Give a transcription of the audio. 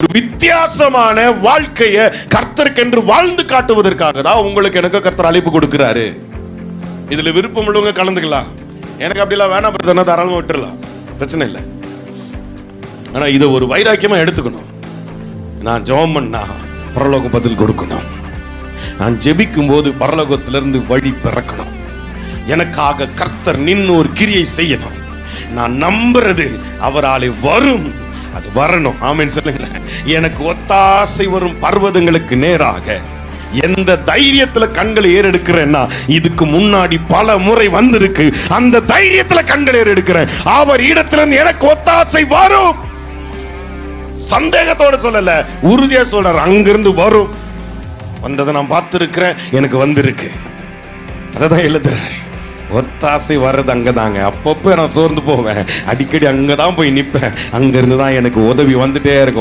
ஒரு வித்தியாசமான வாழ்க்கையை கர்த்தருக்கென்று வாழ்ந்து காட்டுவதற்காக தான் உங்களுக்கு எனக்கு கர்த்தர் அழைப்பு கொடுக்கிறாரு. இதுல விருப்பம் உள்ளவங்க கலந்துக்கலாம். எனக்கு அப்படிலாம் வேணாம் பிரதனா தாராளமாக விட்டுறலாம். பிரச்சனை இல்லை. ஆனா இதை ஒரு வைராக்கியமா எடுத்துக்கணும். நான் ஜெபம் பண்ணா பரலோக பதில் கொடுக்கணும். நான் ஜெபிக்கும் போது பரலோகத்திலிருந்து வழி பிறக்கணும். எனக்காக கர்த்தர் நின்று ஒரு கிரியை செய்யணும். நான் நம்புறது அவராலே வரும். அது வரணும். ஆமென் சொல்லுங்களேன். எனக்கு ஒத்தாசை வரும் பர்வதங்களுக்கு நேராக எந்த தைரியத்துல கண்களை ஏறெடுக்கிறேன்னா இதுக்கு முன்னாடி பல முறை வந்திருக்கு. அந்த தைரியத்துல கண்களை ஏறெடுக்கிறேன். அவர் இடத்துல இருந்து எனக்கு ஒத்தாசை வரும். சந்தேகத்தோட சொல்லல உறுதியா சொல்றார் அங்கிருந்து வரும். வந்ததை நான் பார்த்துருக்கிறேன் எனக்கு வந்திருக்கு. அதை தான் எழுதுறாரு. ஒத்தாசை வர்றது அங்கதாங்க. அப்பப்போ நான் சோர்ந்து போவேன். அடிக்கடி அங்கே தான் போய் நிற்பேன் அங்கேருந்து தான் எனக்கு உதவி வந்துட்டே இருக்கும்.